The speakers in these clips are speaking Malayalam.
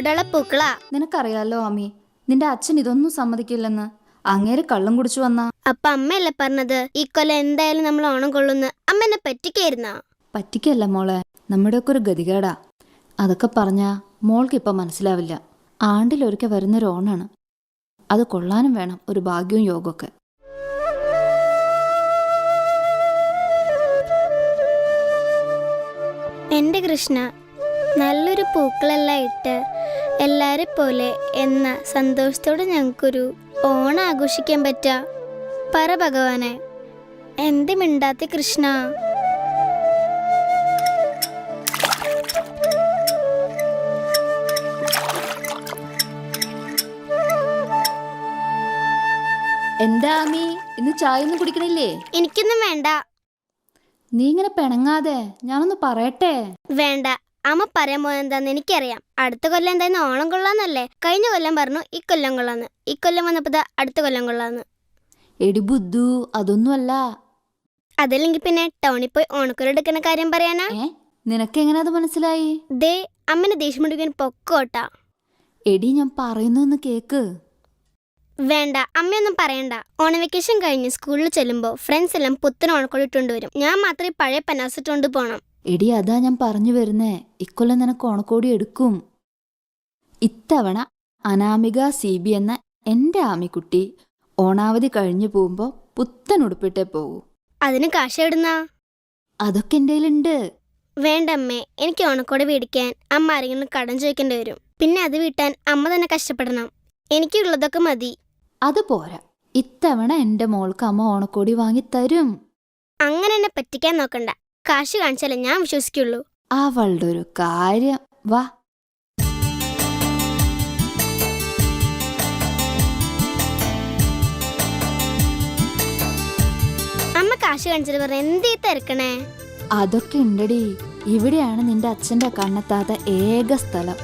എത്തല്ലേ പൂക്കളാ നിനക്കറിയാലോ ആമി നിന്റെ അച്ഛൻ ഇതൊന്നും സമ്മതിക്കില്ലെന്ന്. അങ്ങേര് കള്ളം കുടിച്ചു വന്ന. അപ്പൊ അമ്മയല്ലേ പറഞ്ഞത്? ഈ കൊല്ലം എന്തായാലും നമ്മൾ ഓണം കൊള്ളുന്ന. അമ്മ എന്നെ പറ്റിക്കായിരുന്നാ? പറ്റിക്കല്ല മോളെ നമ്മുടെയൊക്കെ ഒരു ഗതികേടാ. അതൊക്കെ പറഞ്ഞാ മോൾക്ക് ഇപ്പം മനസ്സിലാവില്ല. ആണ്ടിലൊരിക്കൽ വരുന്നൊരു ഓണാണ്. അത് കൊള്ളാനും വേണം ഒരു ഭാഗ്യവും യോഗമൊക്കെ എന്റെ കൃഷ്ണ നല്ലൊരു പൂക്കളെല്ലാം ഇട്ട് എല്ലാരെ പോലെ എന്ന സന്തോഷത്തോടെ ഞങ്ങൾക്കൊരു ഓണം ആഘോഷിക്കാൻ പറ്റ. പറ ഭഗവാനെ. എന്ത് മിണ്ടാത്ത കൃഷ്ണ? എന്താ മീ ഇന്ന് ചായ ഒന്നും കുടിക്കണില്ലേ? എനിക്കൊന്നും വേണ്ട. നീ ഇങ്ങനെ പിണങ്ങാതെ ഞാനൊന്ന് പറയട്ടെ? വേണ്ട. അമ്മ പറയാൻ പോയെന്താന്ന് എനിക്കറിയാം. അടുത്ത കൊല്ലം എന്തായാലും ഓണം കൊള്ളാന്നല്ലേ? കഴിഞ്ഞ കൊല്ലം പറഞ്ഞു ഈ കൊല്ലം കൊള്ളാന്ന്. ഈ കൊല്ലം വന്നപ്പോ അടുത്ത കൊല്ലം കൊള്ളാന്ന്. എടി ബുദ്ധു അതൊന്നുമല്ല. അതല്ലെങ്കിൽ പിന്നെ ടൗണിൽ പോയി ഓണക്കുര എടുക്കുന്ന കാര്യം പറയാനാ? നിനക്ക് എങ്ങനെ അത് മനസ്സിലായി? ദേ അമ്മനെ ദേഷ്യം പിടിക്കാൻ പൊക്കോട്ടാ. എടി ഞാൻ പറയുന്നൊന്ന് കേക്ക്. വേണ്ട അമ്മയൊന്നും പറയണ്ട. ഓണ വെക്കേഷൻ കഴിഞ്ഞ് സ്കൂളിൽ ചെല്ലുമ്പോൾ ഫ്രണ്ട്സ് എല്ലാം പുത്തൻ ഓണക്കോടി ഇട്ടുകൊണ്ട് വരും. ഞാൻ മാത്രമേ പഴയ പനാസിട്ടുകൊണ്ട് പോണം. എടി അതാ ഞാൻ പറഞ്ഞു വരുന്നേ. ഇക്കൊല്ലം നിനക്ക് ഓണക്കോടി എടുക്കും. ഇത്തവണ അനാമിക സി ബി എന്ന എന്റെ ആമിക്കുട്ടി ഓണാവധി കഴിഞ്ഞു പോകുമ്പോൾ പുത്തൻ ഉടുപ്പിട്ടേ പോകൂ അതിന് കാശ ഇടുന്നാ അതൊക്കെ എന്റെ കയ്യിലുണ്ട്. വേണ്ട അമ്മേ എനിക്ക് ഓണക്കോടി മേടിക്കാൻ അമ്മ ആരെങ്കിലും കടം ചോദിക്കേണ്ടി വരും. പിന്നെ അത് വീട്ടാൻ അമ്മ തന്നെ കഷ്ടപ്പെടണം. എനിക്കുള്ളതൊക്കെ മതി. അത് പോരാ. ഇത്തവണ എന്റെ മോൾക്ക് അമ്മ ഓണക്കോടി വാങ്ങി തരും. അങ്ങനെ എന്നെ പറ്റിക്കാൻ നോക്കണ്ട. കാശ് കാണിച്ചാലേ ഞാൻ വിശ്വസിക്കുള്ളൂ. അവളുടെ ഒരു കാര്യം. വാ. അമ്മ കാശ് കാണിച്ചിട്ട് പറഞ്ഞ എന്തീ തിരക്കണേ? അതൊക്കെ ഉണ്ടടി. ഇവിടെയാണ് നിന്റെ അച്ഛന്റെ കണ്ണെത്താത്ത ഏക സ്ഥലം.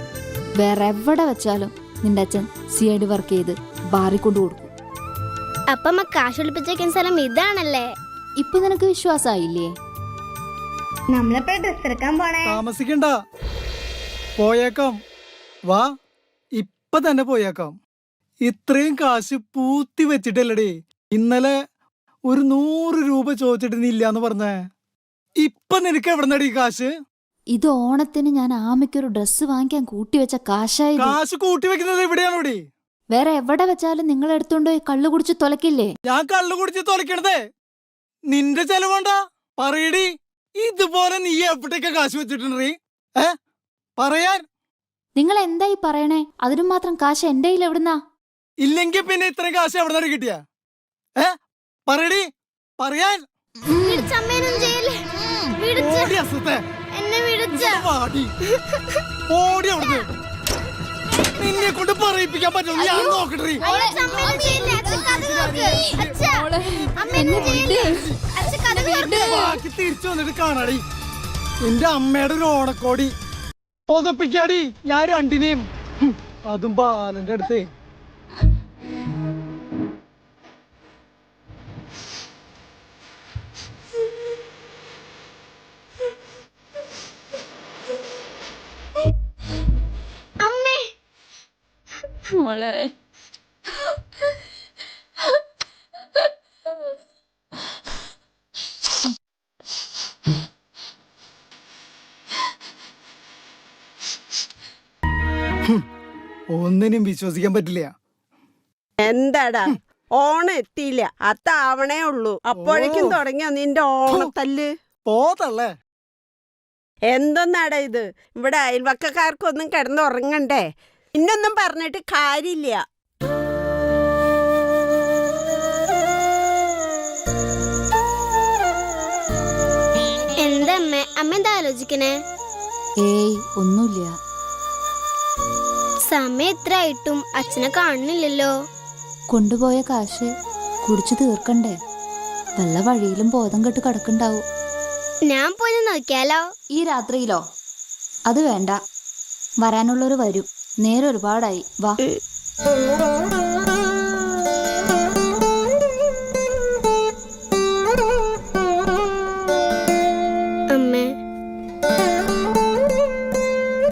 വേറെ എവിടെ വെച്ചാലും നിന്റെ അച്ഛൻ സി ഐ ഡി വർക്ക് ചെയ്ത് ബാറി കൊണ്ടു കൊടുക്കും. അപ്പൊ അമ്മ കാശ് ഒളിപ്പിച്ചേക്കുന്ന സ്ഥലം ഇതാണല്ലേ? ഇപ്പൊ നിനക്ക് വിശ്വാസമായില്ലേ ഡ്രസ് എടുക്കാൻ പോണേ. താമസിക്കണ്ട. പോയേക്കാം. വാ ഇപ്പൊ തന്നെ പോയേക്കാം. ഇത്രയും കാശ് പൂത്തി വെച്ചിട്ടല്ലടേ. ഇന്നലെ ഒരു നൂറ് രൂപ ചോദിച്ചിട്ട് നീ ഇല്ലാന്ന് പറഞ്ഞേ. ഇപ്പൊ നിനക്ക് എവിടെന്നടി കാശ്? ഇത് ഓണത്തിന് ഞാൻ ആമയ്ക്കൊരു ഡ്രസ്സ് വാങ്ങിക്കാൻ കൂട്ടിവെച്ച കാശായി. കാശ് കൂട്ടി വെക്കുന്നത് എവിടെയാണ് ഇവിടെ വേറെ എവിടെ വെച്ചാലും നിങ്ങൾ എടുത്തോണ്ട് പോയി കള്ളു കുടിച്ച് തുലക്കില്ലേ? ഞാൻ കള്ളു കുടിച്ച് തൊലക്കണതേ. നിന്റെ ചെലവുണ്ട പറയടി. ഇതുപോലെ നീ എവിടേക്ക് കാശ് വെച്ചിട്ടുണ്ടീ ഏ? പറയാൻ. നിങ്ങൾ എന്തായി പറയണേ? അതിനും മാത്രം കാശ് എന്റെ കയ്യിൽ എവിടുന്നാ? ഇല്ലെങ്കിൽ പിന്നെ ഇത്രയും കാശ് എവിടെ കിട്ടിയ? ഏ? പറയടി. പറയാൻ. ഓടി വാടി. ഓടി അവിടുന്ന്. നിന്നെ കൊണ്ട് പറയിപ്പിക്കാൻ പറ്റും ഞാൻ നോക്കട്ടെ. ബാക്കി തിരിച്ചു വന്നിട്ട് കാണാടി. എന്റെ അമ്മയുടെ ഒരു ഓണക്കോടി. പൊതപ്പിക്കാടി ഞാൻ രണ്ടിനെയും. അതും ബാലന്റെ അടുത്തേ. ഒന്നിനും വിശ്വസിക്കാൻ പറ്റില്ല. എന്താടാ? ഓണം എത്തിയില്ല. അത്താവണേ ഉള്ളൂ. അപ്പോഴേക്കും തുടങ്ങിയോ നിന്റെ ഓണത്തല്ല്? പോതല്ലേ എന്തൊന്നാടാ ഇത്? ഇവിടെ അയൽവക്കക്കാർക്കൊന്നും കിടന്നുറങ്ങണ്ടേ? ഇന്നൊന്നും പറഞ്ഞിട്ട് കാര്യമില്ല. എന്താ അമ്മ അമ്മ എന്താ ആലോചിക്കണേ? ഏയ് ഒന്നുമില്ല. സമയം എത്ര ആയിട്ടും അച്ഛനെ കാണുന്നില്ലല്ലോ. കൊണ്ടുപോയ കാശ് കുടിച്ചു തീർക്കണ്ടേ? വല്ല വഴിയിലും ബോധം കെട്ട് കിടക്കണ്ടാവും. ഞാൻ പോയി നോക്കിയാലോ? ഈ രാത്രിയിലോ? അത് വേണ്ട. വരാനുള്ളവർ വരും. നേരെ ഒരുപാടായി. വാ. അമ്മേ.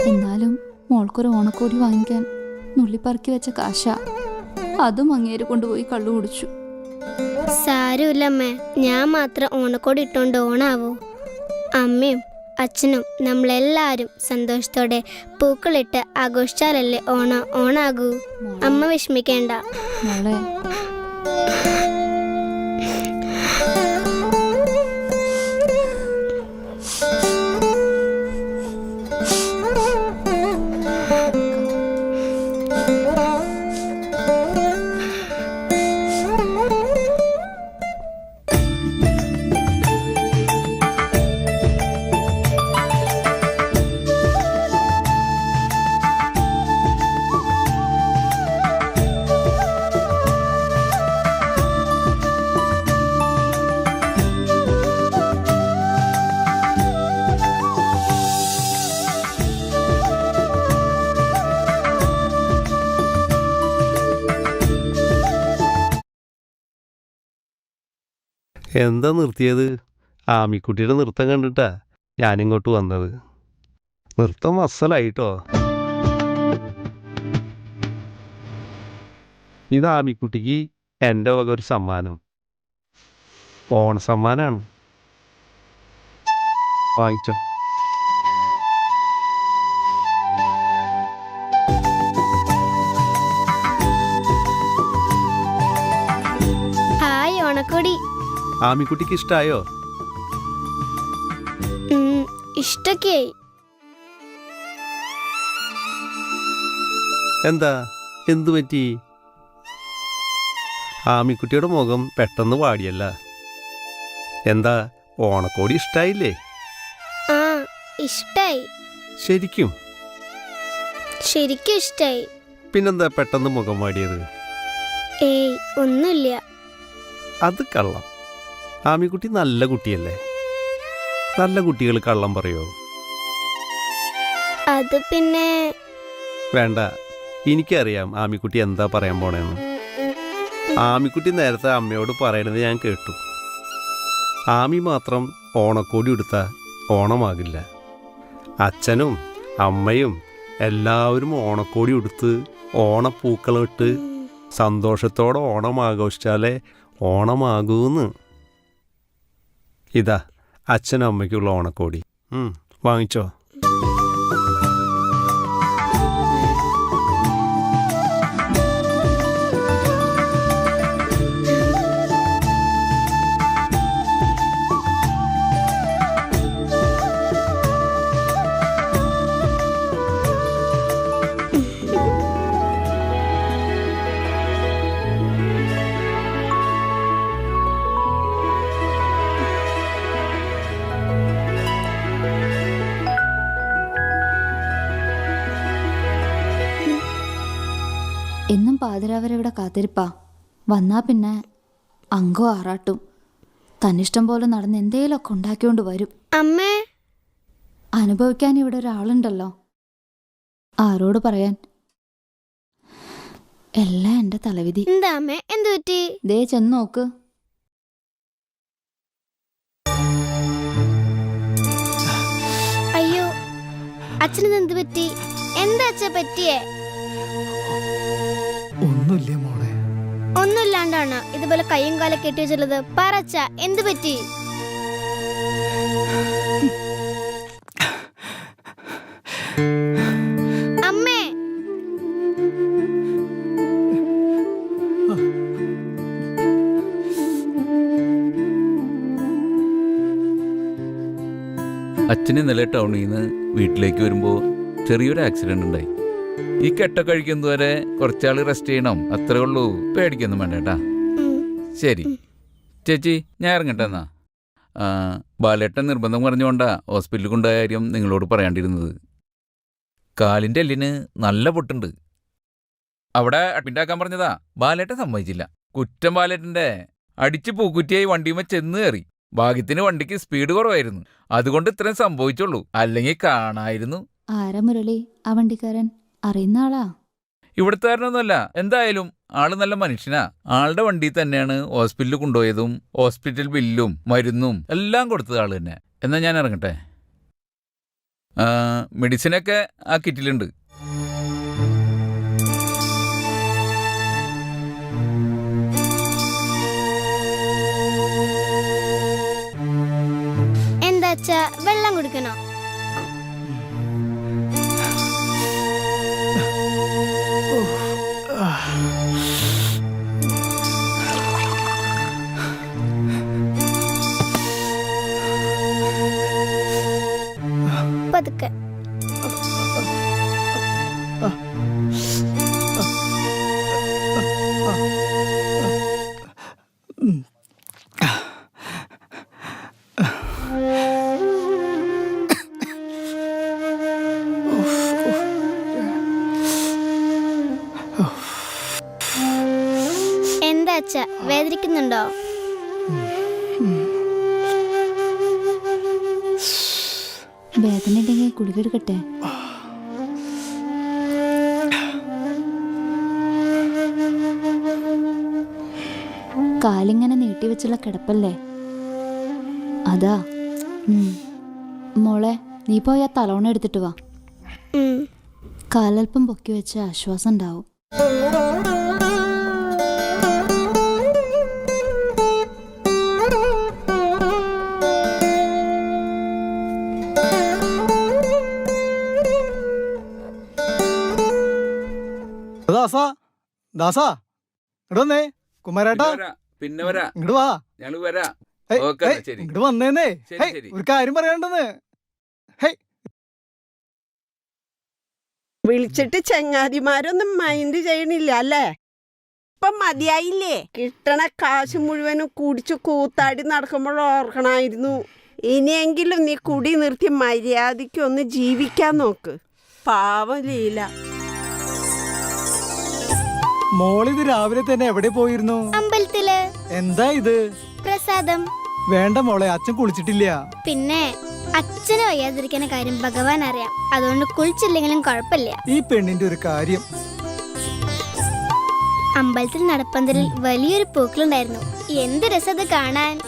എന്നാലും മോൾക്കൊരു ഓണക്കോടി വാങ്ങിക്കാൻ നുള്ളിപ്പറക്കി വെച്ച കാശ അതും അങ്ങേര് കൊണ്ടുപോയി കള്ളു കുടിച്ചു. സാരമില്ല അമ്മേ. ഞാൻ മാത്രം ഓണക്കോടി ഇട്ടോണ്ട് ഓണാവോ. അമ്മയും അച്ഛനും നമ്മളെല്ലാവരും സന്തോഷത്തോടെ പൂക്കളിട്ട് ആഘോഷിച്ചാലല്ലേ ഓണം ഓണാകൂ. അമ്മ വിഷമിക്കേണ്ട. എന്താ നിർത്തിയത്? ആമിക്കുട്ടിയുടെ നൃത്തം കണ്ടിട്ടാ ഞാനിങ്ങോട്ട് വന്നത്. നൃത്തം അസലായിട്ടോ ഇത് ആമിക്കുട്ടിക്ക് എന്റെ വക ഒരു സമ്മാനം. ഓണ സമ്മാനാണ് വാങ്ങിച്ചോ. ആമിക്കുട്ടിക്ക് ഇഷ്ടായോ? ഇഷ്ടൊക്കെയായി എന്താ? എന്തു പറ്റി? ആമിക്കുട്ടിയുടെ മുഖം പെട്ടെന്ന് വാടിയല്ല. എന്താ ഓണക്കോടി ഇഷ്ടായില്ലേ? ആ ഇഷ്ടായി. ശരിക്കും? ശരിക്കും ഇഷ്ടായി. പിന്നെന്താ പെട്ടെന്ന് മുഖം വാടിയത്? ഏയ് ഒന്നുമില്ല. അത് കള്ളം. ആമിക്കുട്ടി നല്ല കുട്ടിയല്ലേ? നല്ല കുട്ടികൾ കള്ളം പറയോ? അത് പിന്നെ വേണ്ട. എനിക്കറിയാം ആമിക്കുട്ടി എന്താ പറയാൻ പോണേന്ന്. ആമിക്കുട്ടി നേരത്തെ അമ്മയോട് പറയണത് ഞാൻ കേട്ടു. ആമി മാത്രം ഓണക്കോടി എടുത്ത ഓണമാകില്ല. അച്ഛനും അമ്മയും എല്ലാവരും ഓണക്കോടി ഉടുത്ത് ഓണപ്പൂക്കളിട്ട് സന്തോഷത്തോടെ ഓണം ആഘോഷിച്ചാലേ ഓണമാകൂന്ന്. ഇതാ അച്ഛനും അമ്മയ്ക്കുള്ള ഓണക്കോടി. വാങ്ങിച്ചോ. എന്നും പാതിരാവരവിടെ കാത്തിരിപ്പാ? വന്നാ പിന്നെ അങ്കോ ആറാട്ടും. തന്നിഷ്ടം പോലെ നടന്ന് എന്തേലൊക്കെ ഉണ്ടാക്കിക്കൊണ്ട് വരും. അമ്മേ. അനുഭവിക്കാൻ ഇവിടെ ഒരാളുണ്ടല്ലോ. ആരോട് പറയാൻ? എല്ലാം എന്റെ തലവിധി. എന്താ അമ്മേ? എന്തു പറ്റി? ദേ ചെന്ന് നോക്ക്. അയ്യോ അച്ഛനെന്ത് പറ്റി? എന്താ അച്ഛ പറ്റിയേ? ഒന്നുമില്ല മോളെ? ഒന്നുമില്ലാണ്ടാണ്. ഇതുപോലെ കയ്യും കാലം കെട്ടി വെച്ചുള്ളത് പറച്ച എന്ത് പറ്റി? അച്ഛനെ നില ടൗണിൽ നിന്ന് വീട്ടിലേക്ക് വരുമ്പോൾ ചെറിയൊരു ആക്സിഡന്റ് ഉണ്ടായി. ഈ കെട്ട കഴിക്കുന്നതുവരെ കുറച്ചാൾ റെസ്റ്റ് ചെയ്യണം. അത്രേ ഉള്ളൂ. പേടിക്കൊന്നും വേണ്ട കേട്ടാ. ശരി. ചേച്ചി ഞാൻ ഇറങ്ങട്ടെ എന്നാ. ബാലേട്ടൻ നിർബന്ധം പറഞ്ഞുകൊണ്ടാ ഹോസ്പിറ്റലിൽ കൊണ്ടുപോയ കാര്യം നിങ്ങളോട് പറയാണ്ടിരുന്നത്. കാലിന്റെ എല്ലിന് നല്ല പൊട്ടുണ്ട്. അവിടെ അഡ്മിറ്റ് ആക്കാൻ പറഞ്ഞതാ. ബാലേട്ടൻ സമ്മതിച്ചില്ല. കുറ്റം ബാലേട്ടന്റെ അടിച്ച് പൂക്കുറ്റിയായി വണ്ടിയുമേ ചെന്ന് കയറി. ഭാഗ്യത്തിന് വണ്ടിക്ക് സ്പീഡ് കുറവായിരുന്നു. അതുകൊണ്ട് ഇത്രയും സംഭവിച്ചുള്ളൂ. അല്ലെങ്കിൽ കാണായിരുന്നു. ആരാ മുരളി? ആ വണ്ടിക്കാരൻ? അറിയുന്ന ആളാ. ഇവിടുത്തുകാരനൊന്നുമല്ല. എന്തായാലും ആൾ നല്ല മനുഷ്യനാ. ആളുടെ വണ്ടി തന്നെയാണ് ഹോസ്പിറ്റലിൽ കൊണ്ടുപോയതും ഹോസ്പിറ്റൽ ബില്ലും മരുന്നും എല്ലാം കൊടുത്തത് ആൾ തന്നെ. എന്നാ ഞാൻ ഇറങ്ങട്ടെ? മെഡിസിനൊക്കെ ആ കിറ്റിലുണ്ട്. എന്താച്ചാ വെള്ളം കൊടുക്കണോ? വേദന ഉണ്ടെങ്കിൽ കുളിക്കെടുക്കട്ടെ കാലിങ്ങനെ നീട്ടി വെച്ചുള്ള കിടപ്പല്ലേ? അതാ. മോളെ നീ പോയി ആ തലോണ എടുത്തിട്ട് വാ. കാലൽപ്പം പൊക്കി വെച്ച ആശ്വാസം ഉണ്ടാവും. ദാസാ ദാസാ. ഇടന്നേ കുമാരേട്ടാ. പിന്നെ വരാ, ഇങ്ങടുവാ ഞങ്ങൾ ഇങ്ങട് വാ. ഞങ്ങൾ വരാ. ഹേയ്, ഓക്കേ, ശരി. ഇങ്ങട് വന്നേന്നേ. ശരി, ശരി. ഒരു കാര്യം പറയണ്ടെന്ന് വിളിച്ചിട്ട് ചങ്ങാതിമാരൊന്നും മൈൻഡ് ചെയ്യണില്ല അല്ലേ? ഇപ്പൊ മതിയായില്ലേ? കിട്ടണ കാശ് മുഴുവനും കുടിച്ച് കൂത്താടി നടക്കുമ്പോൾ ഓർക്കണായിരുന്നു. ഇനിയെങ്കിലും നീ കുടി നിർത്തി മര്യാദയ്ക്ക് ഒന്ന് ജീവിക്കാൻ നോക്ക്. പാവം ലീല. മോളിത് രാവിലെ തന്നെ എവിടെ പോയിരുന്നു? അമ്പലത്തിൽ. എന്താ ഇത്? പ്രസാദം. വേണ്ട മോളെ അച്ഛൻ കുളിച്ചിട്ടില്ല. പിന്നെ അച്ഛനെ വയ്യാതിരിക്കുന്ന കാര്യം ഭഗവാൻ അറിയാം. അതുകൊണ്ട് കുളിച്ചില്ലെങ്കിലും കുഴപ്പമില്ല. ഈ പെണ്ണിന്റെ ഒരു കാര്യം. അമ്പലത്തിൽ നടപ്പന്തലിൽ വലിയൊരു പൂക്കളുണ്ടായിരുന്നു. എന്ത് രസം അത് കാണാൻ.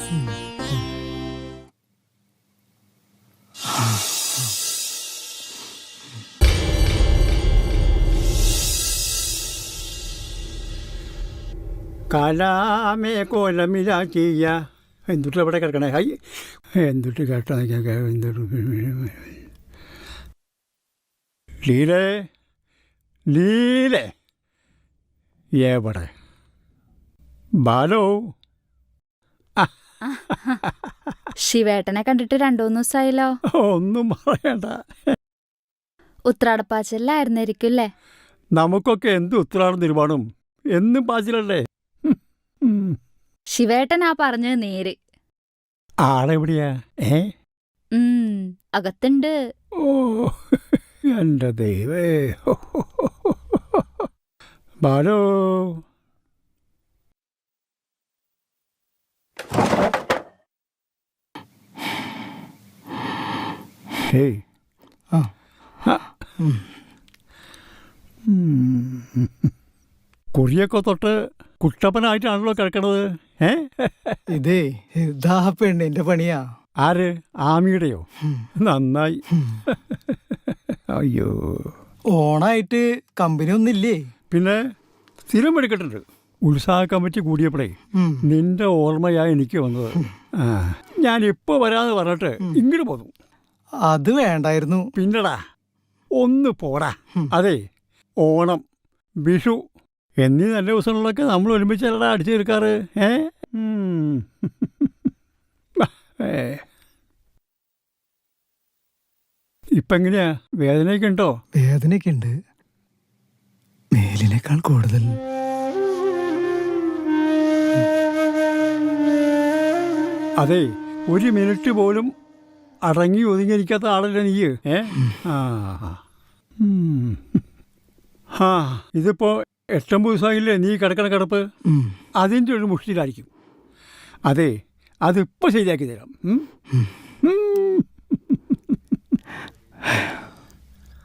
കലാമേ കോലമിലാക്കിയ. എന്തുട്ട് എവിടെ കിടക്കണേ? ഹൈ. എന്തുട്ട് കേട്ടാ എന്തുട്ട്? ലീലേ. ലീലേ. എവിടെ? ബാലോ. ശിവേട്ടനെ കണ്ടിട്ട് രണ്ടു മൂന്ന് ദിവസമായല്ലോ ഒന്നും പറയണ്ട. ഉത്രാടപ്പാച്ചല്ലായിരുന്നായിരിക്കും അല്ലേ? നമുക്കൊക്കെ എന്ത് ഉത്രാടം തീരുമാനം എന്നും പാച്ചിലല്ലേ. ശിവേട്ടനാ പറഞ്ഞത് നേര് ആളെവിടെയാ ഏ ഉം അകത്തുണ്ട് ഓ എന്റെ ദൈവേ ബാലോ ഹേയ് ആ. ആ. ഉം. ഉം. കുറിയൊക്കെ തൊട്ട് കുട്ടപ്പനായിട്ടാണല്ലോ കിടക്കണത്? ഏ? ഇതേ ഇതാ പെണ്ണിന്റെ പണിയാ. ആര്? ആമിയുടെയോ? നന്നായി. അയ്യോ. ഓണായിട്ട് കമ്പനി ഒന്നില്ലേ? പിന്നെ സ്ഥിരം എടുക്കട്ടുണ്ട് ഉത്സാഹ കമ്മിറ്റി കൂടിയപ്പോഴേ നിന്റെ ഓർമ്മയായി എനിക്ക് വന്നത്. ഞാൻ ഇപ്പോൾ വരാന്ന് പറഞ്ഞിട്ട് ഇങ്ങോട്ട് പോന്നു. അത് വേണ്ടായിരുന്നു. പിന്നെടാ ഒന്ന് പോടാ. അതെ ഓണം വിഷു എന്നീ നല്ല ദിവസങ്ങളിലൊക്കെ നമ്മൾ ഒരുമിച്ചല്ലടാ അടിച്ചു തീർക്കാറ്? ഏ. ഇപ്പൊ എങ്ങനെയാ വേദനയൊക്കെ ഉണ്ടോ? വേദനയൊക്കെ ഉണ്ട്. മേലിനേക്കാൾ കൂടുതൽ. അതെ ഒരു മിനിറ്റ് പോലും അടങ്ങി ഒതുങ്ങിയിരിക്കാത്ത ആളല്ല നീ? ഏ? ആ ഇതിപ്പോ എട്ടൊമ്പത് ദിവസമായില്ലേ നീ കിടക്കണ കിടപ്പ്. അതിന്റെ ഒരു മുഷ്ടിയിലായിരിക്കും. അതെ അതിപ്പോൾ ശരിയാക്കി തരാം.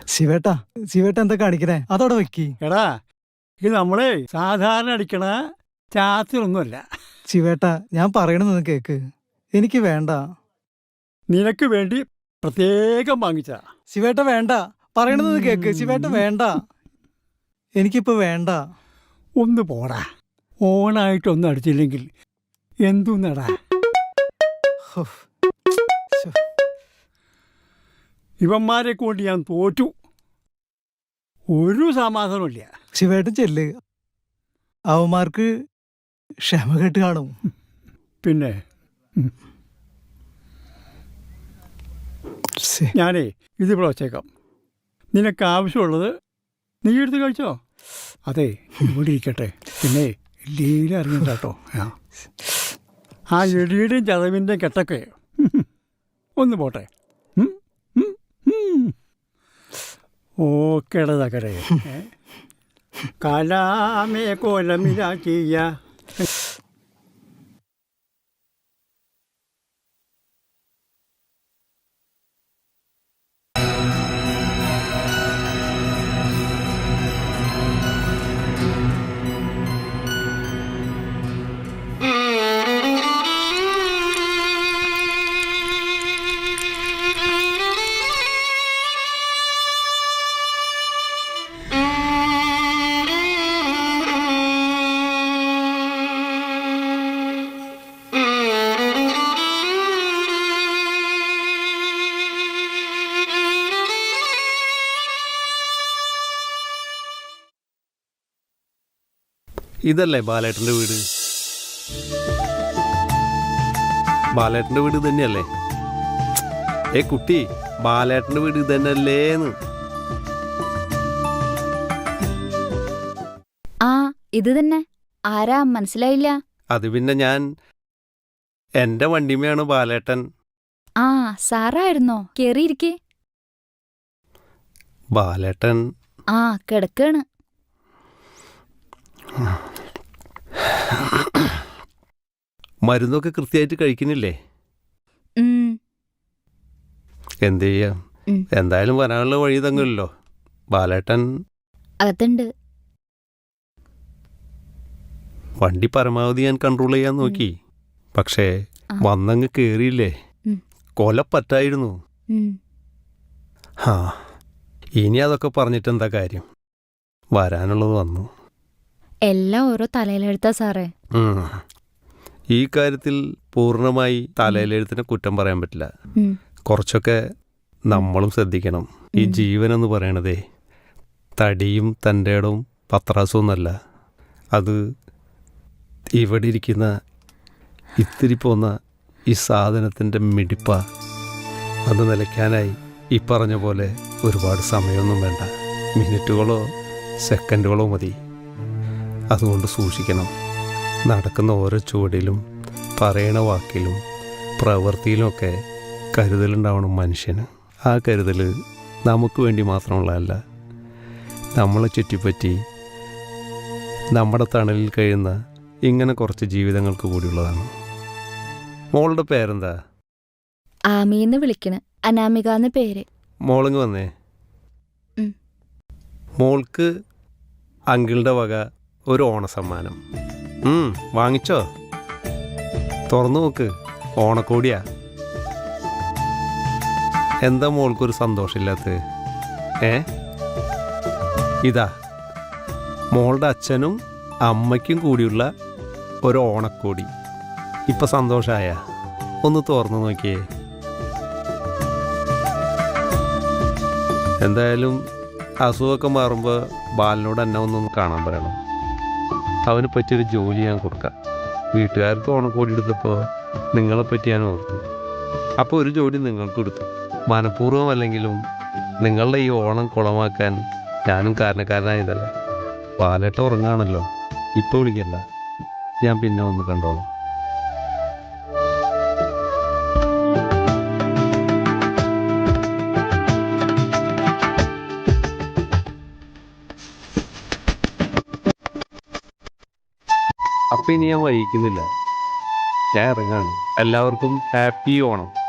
ശിവേട്ട. ശിവേട്ടാ എന്താ കാണിക്കണേ? അതോടെ വെക്കി. എടാ ഇത് നമ്മളെ സാധാരണ അടിക്കണ ചാത്തിലൊന്നുമല്ല. ശിവേട്ട ഞാൻ പറയണെന്ന് കേക്ക്. എനിക്ക് വേണ്ട. നിനക്ക് വേണ്ടി പ്രത്യേകം വാങ്ങിച്ച ശിവേട്ട വേണ്ട. പറയണെന്ന് കേക്ക്. ശിവേട്ട വേണ്ട. എനിക്കിപ്പോ വേണ്ട. ഒന്ന് പോടാ. ഓണായിട്ടൊന്നും അടിച്ചില്ലെങ്കിൽ എന്തു നടാ ഹോ. ഇവന്മാരെ കൊണ്ട് ഞാൻ തോറ്റു. ഒരു സമാധാനമില്ല ശിവേട്ടൻ ചെല്ല്. അവന്മാർക്ക് ക്ഷമ കെട്ട് കാണും. പിന്നെ. ഞാനേ ഇതിവിടെ വച്ചേക്കാം. നിനക്ക് ആവശ്യമുള്ളത് നീ എടുത്ത് കഴിച്ചോ? അതെ ഇവിടെ ഇരിക്കട്ടെ. പിന്നെ ലീല അറിഞ്ഞിട്ടോ ആ. എടിയുടെയും ചതവിന്റെയും കെട്ടൊക്കെ. ഒന്ന് പോട്ടെ. ഓ ഉം, ഉം. ഓക്കേടാ തകരെ. കലാമേ കോലമിലാക്കിയ ഇതല്ലേ ബാലേട്ടന്റെ വീട്? ബാലേട്ടന്റെ വീട് തന്നെയല്ലേ ഏ കുട്ടി ബാലേട്ടന്റെ വീട് ഇതന്നല്ലേന്ന് തന്നെയല്ലേന്ന് ആ ഇത് തന്നെ. ആരാ? മനസ്സിലായില്ല. അത് പിന്നെ ഞാൻ എന്റെ വണ്ടിമയാണ് ബാലേട്ടൻ. ആ സാറായിരുന്നോ? കേറിയിരിക്കേ. ബാലേട്ടൻ. ആ കിടക്കാണ്. മരുന്നൊക്കെ കൃത്യമായിട്ട് കഴിക്കുന്നില്ലേ? എന്ത് ചെയ്യാം? എന്തായാലും വരാനുള്ള വഴി തങ്ങില്ലല്ലോ ബാലേട്ടൻ അകത്തുണ്ട്. വണ്ടി പരമാവധി ഞാൻ കൺട്രോൾ ചെയ്യാൻ നോക്കി. പക്ഷേ വന്നങ്ങ് കേറിയില്ലേ? കൊലപ്പറ്റായിരുന്നു. കൊല പറ്റായിരുന്നു ഹാ. ഇനി അതൊക്കെ പറഞ്ഞിട്ട് എന്താ കാര്യം? വരാനുള്ളത് വന്നു. എല്ലാം ഓരോ തലയിലെടുത്താ സാറേ. ഈ കാര്യത്തിൽ പൂർണമായി തലയിലെഴുത്തിനെ കുറ്റം പറയാൻ പറ്റില്ല. കുറച്ചൊക്കെ നമ്മളും ശ്രദ്ധിക്കണം. ഈ ജീവൻ എന്ന് പറയണതേ തടിയും തന്റെ ഇടവും പത്രാസവും ഒന്നല്ല അത് ഇവിടെ ഇരിക്കുന്ന ഇത്തിരി പോന്ന ഈ സാധനത്തിന്റെ മിടിപ്പ. അത് നിലയ്ക്കാനായി ഈ പറഞ്ഞ പോലെ ഒരുപാട് സമയമൊന്നും വേണ്ട. മിനിറ്റുകളോ സെക്കൻഡുകളോ മതി. അതുകൊണ്ട് സൂക്ഷിക്കണം. നടക്കുന്ന ഓരോ ചുവടിലും പറയണ വാക്കിലും പ്രവൃത്തിയിലുമൊക്കെ കരുതലുണ്ടാവണം മനുഷ്യന്. ആ കരുതൽ നമുക്ക് വേണ്ടി മാത്രമുള്ളതല്ല നമ്മളെ ചുറ്റിപ്പറ്റി നമ്മുടെ തണലിൽ കഴിയുന്ന ഇങ്ങനെ കുറച്ച് ജീവിതങ്ങൾക്ക് കൂടിയുള്ളതാണ്. മോളുടെ പേരെന്താ? ആമീന്ന് അനാമിക എന്ന് പേര്. മോളിങ് വന്നേ? മോൾക്ക് അങ്കിളുടെ വക ഒരു ഓണസമ്മാനം. വാങ്ങിച്ചോ? തുറന്നു നോക്ക് ഓണക്കോടിയാ. എന്താ മോൾക്കൊരു സന്തോഷമില്ലാത്തത്? ഏ? ഇതാ മോളുടെ അച്ഛനും അമ്മയ്ക്കും കൂടിയുള്ള ഒരു ഓണക്കോടി. ഇപ്പൊ സന്തോഷമായ ഒന്ന് തുറന്നു നോക്കിയേ. എന്തായാലും അസുഖമൊക്കെ മാറുമ്പോൾ ബാലിനോട് എന്നെ ഒന്നൊന്ന് കാണാൻ പറയണം. അവന് പറ്റിയൊരു ജോലി ഞാൻ കൊടുക്കാം. വീട്ടുകാർക്ക് ഓണക്കോടി എടുത്തപ്പോൾ നിങ്ങളെ പറ്റി ഞാൻ ഓർത്തു. അപ്പോൾ ഒരു ജോലി നിങ്ങൾക്ക് കൊടുത്തു. മനഃപൂർവം അല്ലെങ്കിലും നിങ്ങളുടെ ഈ ഓണം കുളമാക്കാൻ ഞാനും കാരണക്കാരനായതല്ലേ? പാലട്ട ഉറങ്ങാണല്ലോ. ഇപ്പോൾ വിളിക്കണ്ട. ഞാൻ പിന്നെ ഒന്ന് കണ്ടോളാം. ഇനി ഞാൻ ഞാൻ ഇറങ്ങാണ്. എല്ലാവർക്കും ഹാപ്പി ഓണം.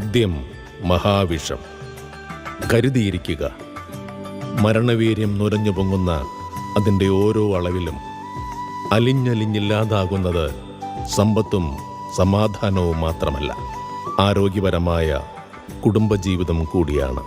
മദ്യം മഹാവിഷം. കരുതിയിരിക്കുക. മരണവീര്യം നുരഞ്ഞു പൊങ്ങുന്ന അതിന്റെ ഓരോ അളവിലും അലിഞ്ഞലിഞ്ഞില്ലാതാകുന്നത് സമ്പത്തും സമാധാനവും മാത്രമല്ല. ആരോഗ്യപരമായ കുടുംബജീവിതം കൂടിയാണ്.